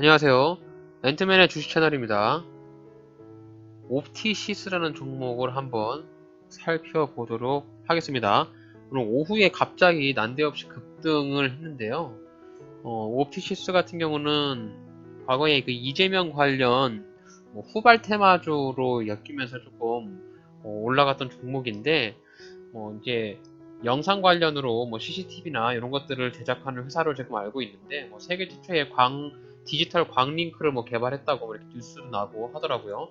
안녕하세요. 렌트맨의 주식 채널입니다. 옵티시스라는 종목을 한번 살펴보도록 하겠습니다. 오늘 오후에 갑자기 난데없이 급등을 했는데요. 어, 옵티시스 같은 경우는 과거에 그 이재명 관련 뭐 후발 테마주로 엮이면서 조금 어, 올라갔던 종목인데 뭐 이제 영상 관련으로 뭐 CCTV나 이런 것들을 제작하는 회사로 지금 알고 있는데 뭐 세계 최초의 광 디지털 광링크를 뭐 개발했다고 뭐 이렇게 뉴스도 나고 하더라고요.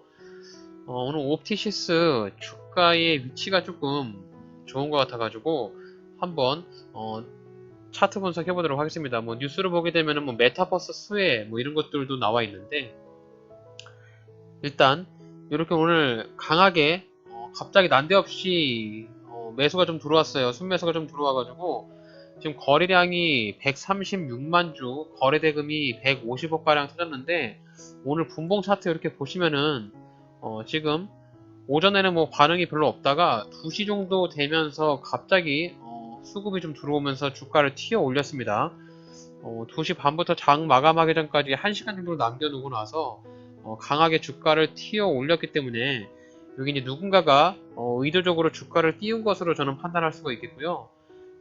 어, 오늘 옵티시스 주가의 위치가 조금 좋은 것 같아가지고 한번 어, 차트 분석해 보도록 하겠습니다. 뭐 뉴스를 보게 되면은 뭐 메타버스 수혜 뭐 이런 것들도 나와 있는데 일단 이렇게 오늘 강하게 어, 갑자기 난데없이 어, 매수가 좀 들어왔어요. 순매수가 좀 들어와가지고 지금 거래량이 136만 주, 거래 대금이 150억 가량 터졌는데 오늘 분봉 차트 이렇게 보시면은 어, 지금 오전에는 뭐 반응이 별로 없다가 2시 정도 되면서 갑자기 어, 수급이 좀 들어오면서 주가를 튀어 올렸습니다. 어, 2시 반부터 장 마감하기 전까지 1시간 정도 남겨놓고 나서 어, 강하게 주가를 튀어 올렸기 때문에 여기 이제 누군가가 어, 의도적으로 주가를 띄운 것으로 저는 판단할 수가 있겠고요.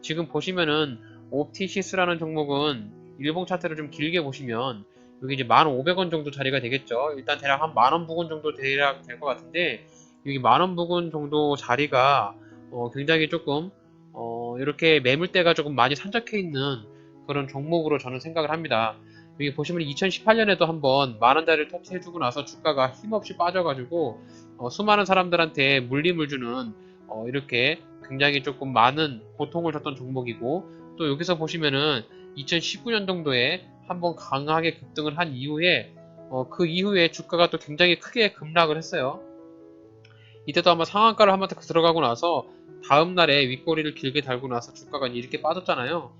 지금 보시면은 옵티시스라는 종목은 일봉 차트를 좀 길게 보시면 여기 이제 1,500원 정도 자리가 되겠죠. 일단 대략 한 만원 부근 정도 대략 될 것 같은데 여기 만원 부근 정도 자리가 어, 굉장히 조금 어, 이렇게 매물대가 조금 많이 산적해 있는 그런 종목으로 저는 생각을 합니다. 여기 보시면 2018년에도 한번 만원대를 터치해주고 나서 주가가 힘없이 빠져가지고 어, 수많은 사람들한테 물림을 주는 어, 이렇게 굉장히 조금 많은 고통을 줬던 종목이고 또 여기서 보시면은 2019년 정도에 한번 강하게 급등을 한 이후에 어, 그 이후에 주가가 또 굉장히 크게 급락을 했어요. 이때도 아마 상한가를 한번 딱 들어가고 나서 다음 날에 윗꼬리를 길게 달고 나서 주가가 이렇게 빠졌잖아요.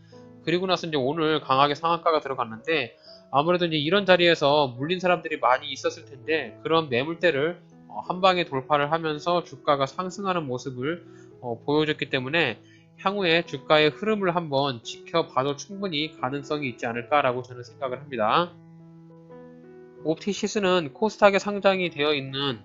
그리고 나서 이제 오늘 강하게 상한가가 들어갔는데 아무래도 이제 이런 자리에서 물린 사람들이 많이 있었을 텐데 그런 매물대를 어, 한 방에 돌파를 하면서 주가가 상승하는 모습을 어, 보여줬기 때문에 향후에 주가의 흐름을 한번 지켜봐도 충분히 가능성이 있지 않을까라고 저는 생각을 합니다. 옵티시스는 코스닥에 상장이 되어 있는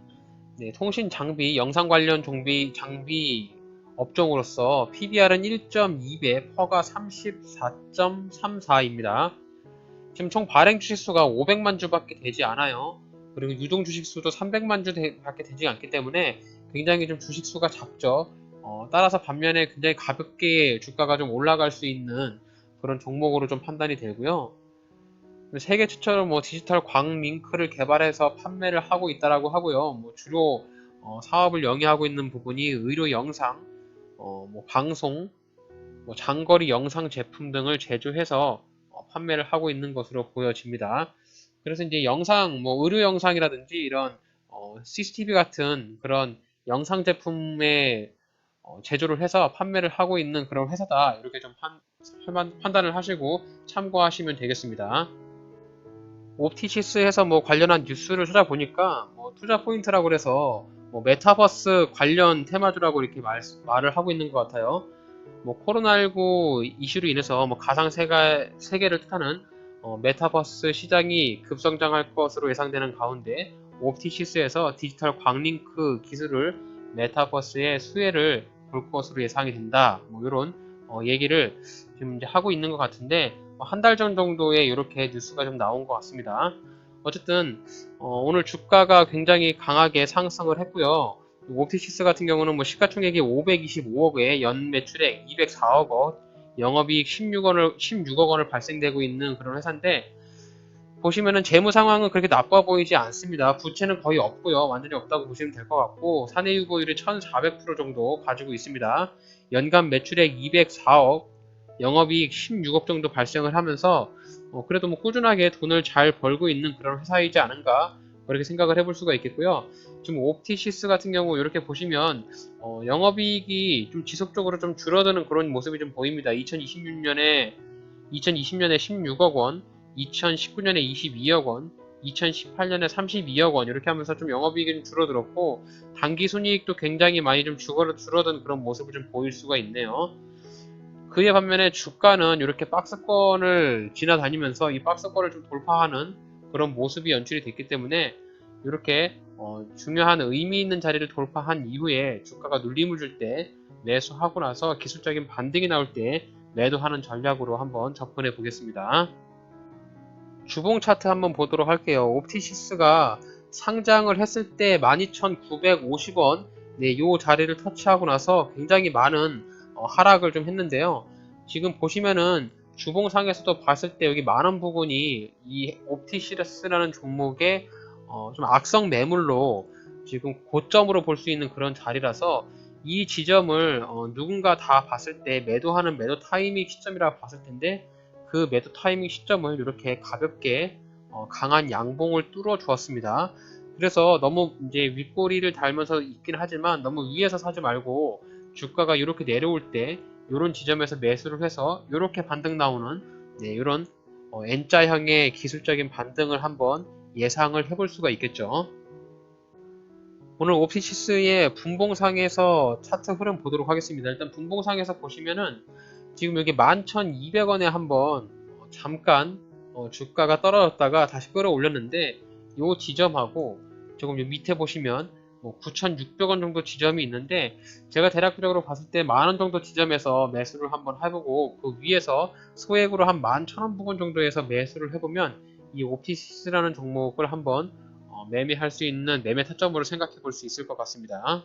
네, 통신 장비, 영상 관련 종비, 장비 업종으로서 PBR은 1.2배, 퍼가 34.34입니다. 지금 총 발행 주식수가 500만 주밖에 되지 않아요. 그리고 유동 주식수도 300만 주 밖에 되지 않기 때문에 굉장히 좀 주식수가 작죠. 어, 따라서 반면에 굉장히 가볍게 주가가 좀 올라갈 수 있는 그런 종목으로 좀 판단이 되고요. 세계 최초로 뭐 디지털 광링크를 개발해서 판매를 하고 있다라고 하고요. 뭐 주로 어, 사업을 영위하고 있는 부분이 의료 영상, 어, 뭐 방송, 뭐 장거리 영상 제품 등을 제조해서 어, 판매를 하고 있는 것으로 보여집니다. 그래서 이제 영상, 뭐 의료 영상이라든지 이런 어, CCTV 같은 그런 영상 제품의 어, 제조를 해서 판매를 하고 있는 그런 회사다 이렇게 좀 판, 판단을 하시고 참고하시면 되겠습니다. 옵티시스에서 뭐 관련한 뉴스를 찾아보니까 뭐 투자 포인트라고 그래서 뭐 메타버스 관련 테마주라고 이렇게 말, 말을 하고 있는 것 같아요. 뭐 코로나19 이슈로 인해서 뭐 가상 세계, 세계를 뜻하는 어, 메타버스 시장이 급성장할 것으로 예상되는 가운데 옵티시스에서 디지털 광링크 기술을 메타버스의 수혜를 볼 것으로 예상이 된다. 뭐 이런 어, 얘기를 지금 이제 하고 있는 것 같은데 뭐 한달 전 정도에 이렇게 뉴스가 좀 나온 것 같습니다. 어쨌든 어, 오늘 주가가 굉장히 강하게 상승을 했고요. 옵티시스 같은 경우는 뭐 시가총액이 525억에 연 매출액 204억 원, 영업이익 16원을 16억 원을 발생되고 있는 그런 회사인데 보시면은 재무 상황은 그렇게 나빠 보이지 않습니다. 부채는 거의 없고요. 완전히 없다고 보시면 될 것 같고 사내 유보율이 1,400% 정도 가지고 있습니다. 연간 매출액 204억, 영업이익 16억 정도 발생을 하면서 어, 그래도 뭐 꾸준하게 돈을 잘 벌고 있는 그런 회사이지 않은가 그렇게 생각을 해볼 수가 있겠고요. 지금 옵티시스 같은 경우 이렇게 보시면 어, 영업이익이 좀 지속적으로 좀 줄어드는 그런 모습이 좀 보입니다. 2026년에 2020년에 16억 원, 2019년에 22억 원, 2018년에 32억 원 이렇게 하면서 좀 영업이익이 좀 줄어들었고 단기 순이익도 굉장히 많이 좀 줄어든 그런 모습을 좀 보일 수가 있네요. 그에 반면에 주가는 이렇게 박스권을 지나다니면서 이 박스권을 좀 돌파하는 그런 모습이 연출이 됐기 때문에 이렇게 어, 중요한 의미 있는 자리를 돌파한 이후에 주가가 눌림을 줄 때 매수하고 나서 기술적인 반등이 나올 때 매도하는 전략으로 한번 접근해 보겠습니다. 주봉 차트 한번 보도록 할게요. 옵티시스가 상장을 했을 때 12,950원 네, 요 자리를 터치하고 나서 굉장히 많은 어, 하락을 좀 했는데요. 지금 보시면은 주봉상에서도 봤을 때 여기 많은 부분이 이 옵티시스라는 종목의 어, 좀 악성 매물로 지금 고점으로 볼 수 있는 그런 자리라서 이 지점을 어, 누군가 다 봤을 때 매도하는 매도 타이밍 시점이라고 봤을 텐데 그 매도 타이밍 시점을 이렇게 가볍게 어, 강한 양봉을 뚫어 주었습니다. 그래서 너무 이제 윗꼬리를 달면서 있긴 하지만 너무 위에서 사지 말고 주가가 이렇게 내려올 때 이런 지점에서 매수를 해서 이렇게 반등 나오는 네, 이런 어, N자형의 기술적인 반등을 한번 예상을 해볼 수가 있겠죠. 오늘 옵티시스의 분봉상에서 차트 흐름 보도록 하겠습니다. 일단 분봉상에서 보시면은 지금 여기 11,200원에 한번 어, 잠깐 어, 주가가 떨어졌다가 다시 끌어올렸는데 이 지점하고 조금 요 밑에 보시면 뭐 9,600원 정도 지점이 있는데 제가 대략적으로 봤을 때 만 원 정도 지점에서 매수를 한번 해보고 그 위에서 소액으로 한 11,000원 부분 정도에서 매수를 해보면 이 옵티시스라는 종목을 한번 어, 매매할 수 있는 매매 타점으로 생각해 볼 수 있을 것 같습니다.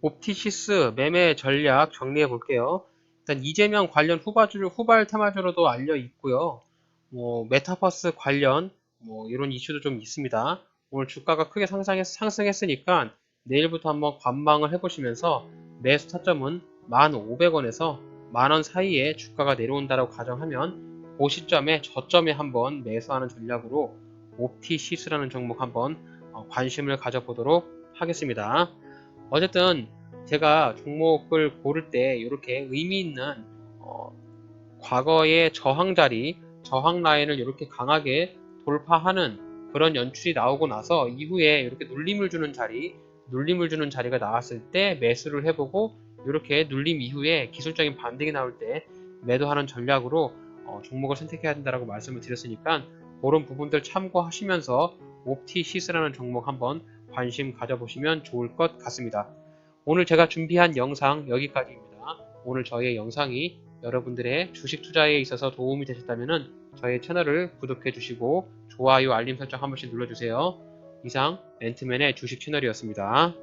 옵티시스 매매 전략 정리해 볼게요. 일단 이재명 관련 후발주, 후발 테마주로도 알려 있고요. 뭐 메타버스 관련 뭐 이런 이슈도 좀 있습니다. 오늘 주가가 크게 상승했, 상승했으니까 내일부터 한번 관망을 해보시면서 매수 타점은 1,500원에서 만원 사이에 주가가 내려온다고 가정하면 그 시점에 저점에 한번 매수하는 전략으로 옵티시스라는 종목 한번 어, 관심을 가져보도록 하겠습니다. 어쨌든 제가 종목을 고를 때 이렇게 의미 있는 어, 과거의 저항 자리, 저항 라인을 이렇게 강하게 돌파하는 그런 연출이 나오고 나서 이후에 이렇게 눌림을 주는 자리, 눌림을 주는 자리가 나왔을 때 매수를 해보고 이렇게 눌림 이후에 기술적인 반등이 나올 때 매도하는 전략으로 어, 종목을 선택해야 된다고 말씀을 드렸으니까 그런 부분들 참고하시면서 옵티시스라는 종목 한번 관심 가져보시면 좋을 것 같습니다. 오늘 제가 준비한 영상 여기까지입니다. 오늘 저의 영상이 여러분들의 주식 투자에 있어서 도움이 되셨다면 저의 채널을 구독해 주시고 좋아요 알림 설정 한 번씩 눌러주세요. 이상 멘트맨의 주식 채널이었습니다.